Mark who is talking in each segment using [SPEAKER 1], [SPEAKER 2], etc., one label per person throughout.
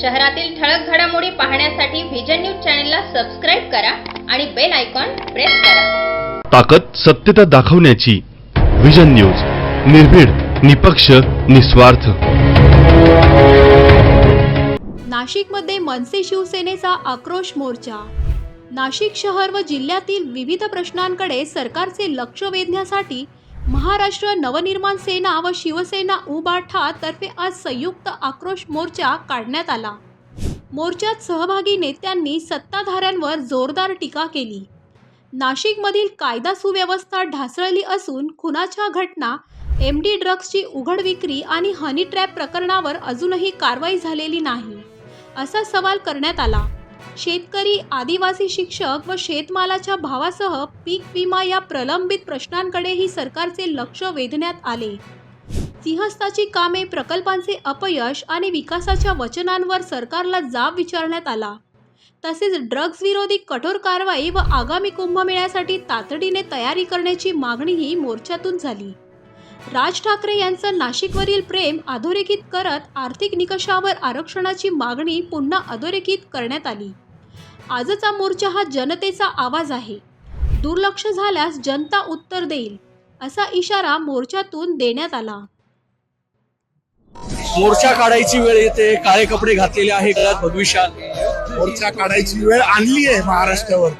[SPEAKER 1] शहरातील ठळक घडामोडी पाहण्यासाठी व्हिजन न्यूज चॅनलला सबस्क्राईब करा आणि बेल आयकॉन प्रेस करा.
[SPEAKER 2] ताकद सत्यता दाखवण्याची विजन न्यूज निर्भीड निपक्ष निस्वार्थ.
[SPEAKER 3] नाशिकमध्ये मनसे शिवसेनेचा आक्रोश मोर्चा. नाशिक शहर व जिल्ह्यातील विविध प्रश्नांकडे सरकारचे लक्ष वेधण्यासाठी महाराष्ट्र नवनिर्माण सेना व शिवसेना उबाठा तर्फे आज संयुक्त आक्रोश मोर्चा काढण्यात आला. मोर्चात सहभागी नेत्यांनी सत्ताधाऱ्यांवर जोरदार टीका केली. नाशिकमधील कायदा सुव्यवस्था ढासळली असून खुनाच्या घटना एम डी ड्रग्सची उघड विक्री आणि हनी ट्रॅप प्रकरणावर अजूनही कारवाई झालेली नाही असा सवाल करण्यात आला. शेतकरी आदिवासी शिक्षक व शेतमालाच्या भावासह पीक विमा या प्रलंबित प्रश्नांकडेही सरकारचे लक्ष वेधण्यात आले. सिंहस्थाची कामे प्रकल्पांचे अपयश आणि विकासाच्या वचनांवर सरकारला जाब विचारण्यात आला. तसेच ड्रग्ज विरोधी कठोर कारवाई व आगामी कुंभमेळ्यासाठी तातडीने तयारी करण्याची मागणीही मोर्चातून झाली. राज ठाकरे यांचं नाशिकवरील प्रेम अधोरेखित करत आर्थिक निकषावर आरक्षणाची मागणी पुन्हा अधोरेखित करण्यात आली. आजचा मोर्चा हा जनतेचा आवाज आहे. दुर्लक्ष झाल्यास जनता उत्तर देईल असा इशारा मोर्चातून देण्यात आला.
[SPEAKER 4] मोर्चा काढायची वेळ येते काळे कपडे घातलेले आहे गळ्यात भविष्यात
[SPEAKER 5] मोर्चा काढायची वेळ आणली आहे महाराष्ट्रावर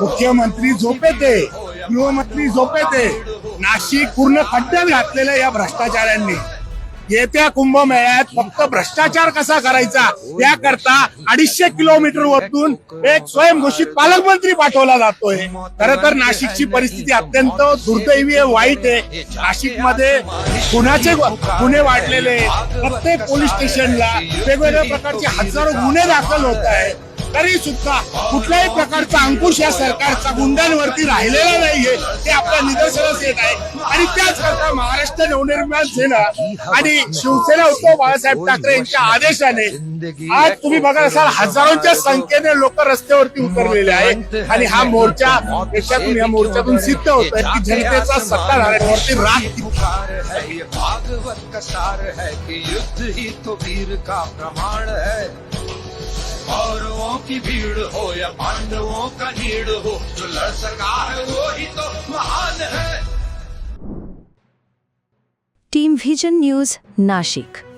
[SPEAKER 5] मुख्यमंत्री झोपेत आहे गृहमंत्री झोपेत आहे. नाशिक पूर्ण खड्ड्यात घातलेलं या भ्रष्टाचारांनी येत्या कुंभमेळ्यात फक्त भ्रष्टाचार कसा करायचा याकरता अडीचशे किलोमीटर वरतून एक स्वयंघोषित पालकमंत्री पाठवला जातोय. खर तर नाशिकची परिस्थिती अत्यंत दुर्दैवी आहे वाईट आहे. नाशिकमध्ये गुन्ह्याचे गुन्हे वाढलेले प्रत्येक पोलीस स्टेशनला वेगवेगळ्या प्रकारचे हजारो गुन्हे दाखल होत आहेत. तरी सुद्धा कुठल्याही प्रकारचा अंकुश या सरकारचा गुंडांवरती राहिलेला नाहीये. ते आपल्या निदर्शनास येत आहे. आणि त्याच करता महाराष्ट्र नवनिर्माण सेना आणि शिवसेना उद्धव बाळासाहेब ठाकरे यांच्या आदेशाने आज तुम्ही बघत असाल हजारोंच्या संख्येने लोक रस्त्यावरती उतरलेले आहेत. आणि हा मोर्चा देशातून या मोर्चातून सिद्ध होत आहे की जनतेचा सत्ताधाऱ्यांवरती राग
[SPEAKER 6] भागवत का सार है कि युद्ध ही तो वीर का प्रमाण है। कौरवों की भीड़ हो या पांडवों का नीड़ हो, जो लड़ सका है वो ही तो महान है।
[SPEAKER 7] Team vision news Nashik.